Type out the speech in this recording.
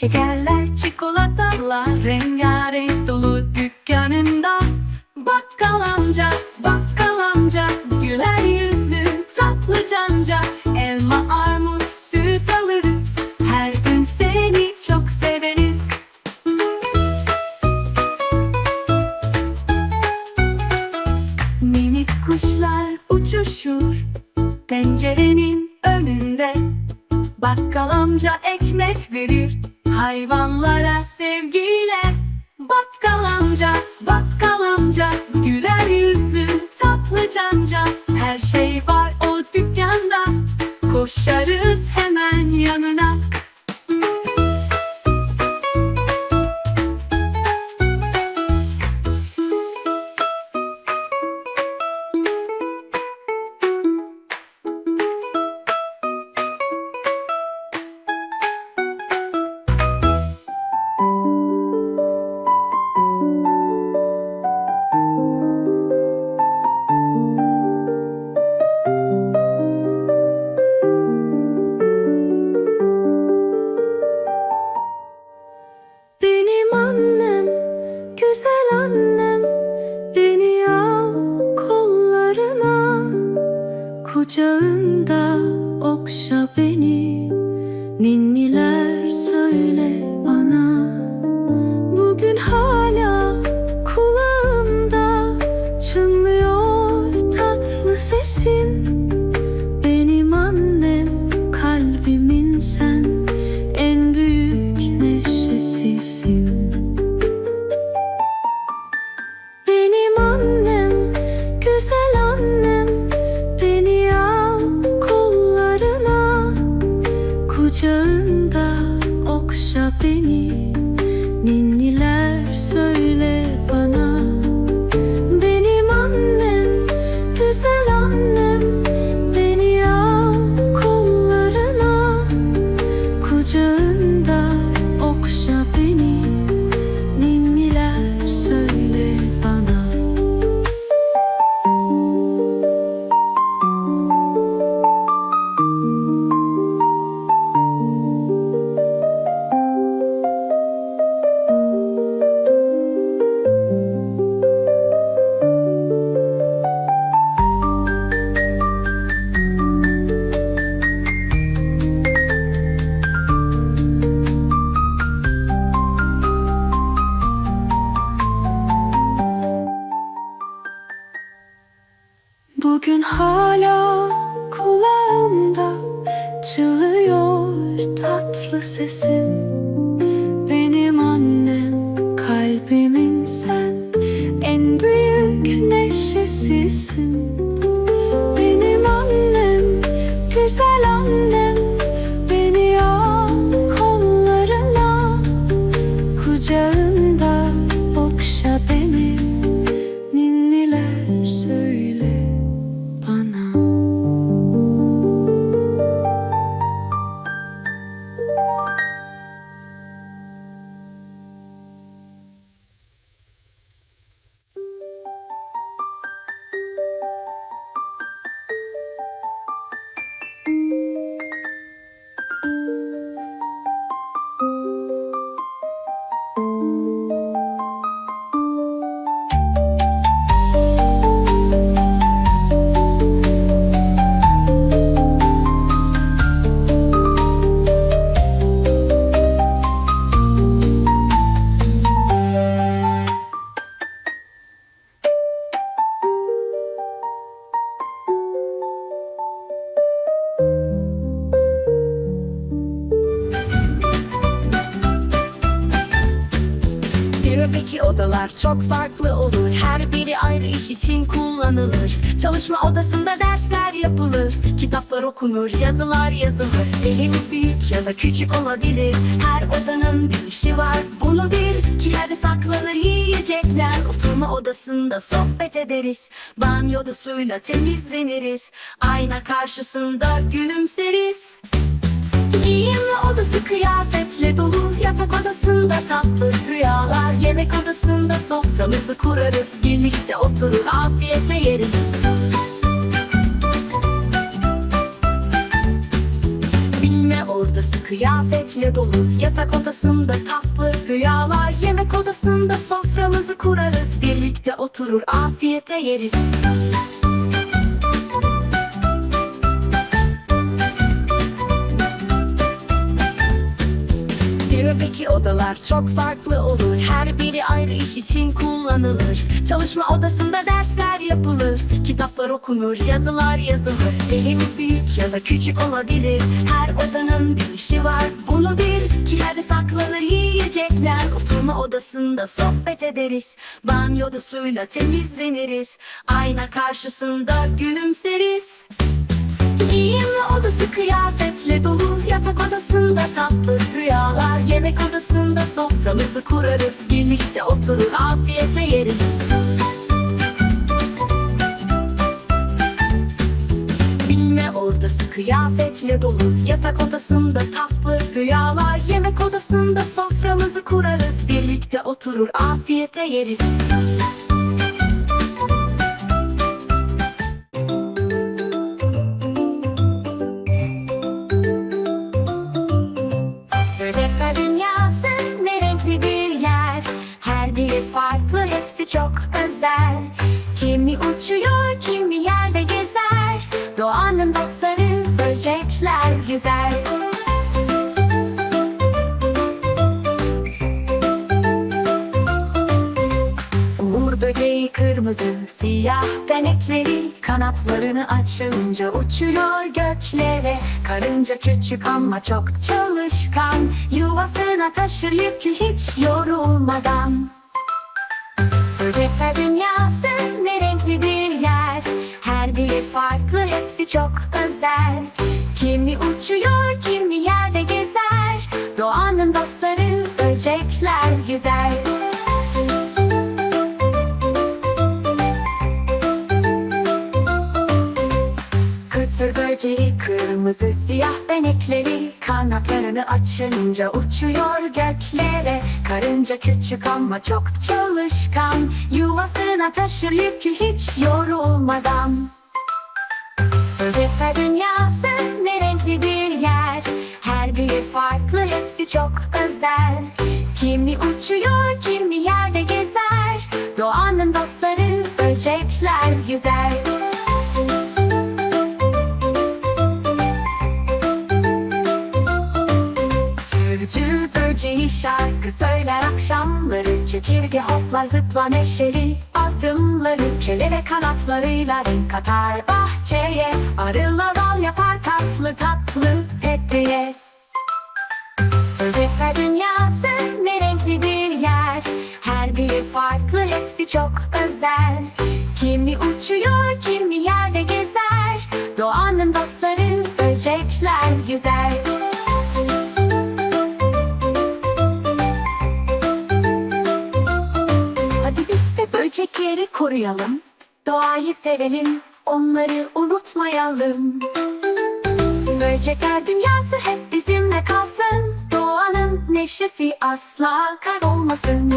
Şekerler, çikolatalar rengarenk dolu dükkanında. Bakkal amca, bakkal amca Güler yüzlü tatlı canca. Elma, armut, süt alırız. Her gün seni çok severiz. Minik kuşlar uçuşur Pencerenin önünde. Bakkal amca ekmek verir bakkal amca Kucağında okşa beni. Ninniler beni. Ninniler söyle bana. Benim annem, güzel annem. Beni al kollarına. Kucağında Bugün hala kulağımda çığlıyor tatlı sesin Benim annem kalbimin Odalar çok farklı olur. Her biri ayrı iş için kullanılır. Çalışma odasında dersler yapılır. Kitaplar okunur, yazılar yazılır. Evimiz büyük ya da küçük olabilir. Her odanın bir işi var Bunu bil kilerde saklanır yiyecekler. Oturma odasında sohbet ederiz Banyoda suyla temizleniriz. Ayna karşısında gülümseriz. Giyinme odası kıyafetle dolu Yatak odasında tatlı rüyalar Yemek odasında soframızı kurarız Birlikte oturur afiyetle yeriz. Bilme odası kıyafetle dolu Yatak odasında tatlı rüyalar Yemek odasında soframızı kurarız Birlikte oturur afiyete yeriz Bürodaki odalar çok farklı olur. Her biri ayrı iş için kullanılır. Çalışma odasında dersler yapılır. Kitaplar okunur, yazılar yazılır. Evimiz büyük ya da küçük olabilir. Her odanın bir işi var. Bunu bil Kilerde saklanır yiyecekler. Oturma odasında sohbet ederiz. Banyoda suyla temizleniriz. Ayna karşısında gülümseriz Giyinme odası kıyafetle dolu. Yatak odasında tatlı rüyalar Yemek odasında soframızı kurarız. Birlikte oturur afiyetle yeriz. Bilme odası kıyafetle dolu. Yatak odasında tatlı rüyalar Yemek odasında soframızı kurarız. Birlikte oturur afiyete yeriz Doğanın dostları böcekler güzel. Uğur böceği kırmızı, siyah benekleri Kanatlarını açınca uçuyor göklere. Karınca küçük ama çok çalışkan Yuvasına taşır yükü hiç yorulmadan. Böcekler dünyası ne renkli bir yer biri farklı hepsi çok özel. Kimi uçuyor kimi yerde gezer. Doğanın dostları böcekler güzel. Kıtır böceği kırmızı siyah benekleri. Kanatlarını açınca uçuyor göklere. Karınca küçük ama çok çalışkan. Yuvasına taşır yükü hiç yorulmadan Böcekler dünyası ne renkli bir yer. Her biri farklı hepsi çok özel. Kimi uçuyor kimi yerde gezer. Doğanın dostları böcekler güzel. Cırcır böceği şarkı söyler akşamları. Çekirge hoplar zıplar neşeli adımları Kelebek kanatlarıyla renk katar bahçeye. Arılar bal yapar tatlı tatlı hediye Böcekler dünyası ne renkli bir yer. Her biri farklı hepsi çok özel. Kimi uçuyor kimi yerde gezer. Doğanın dostları böcekler güzel böcekleri koruyalım. Doğayı sevelim Onları unutmayalım. Böcekler dünyası hep bizimle kalsın. Doğanın neşesi asla kaybolmasın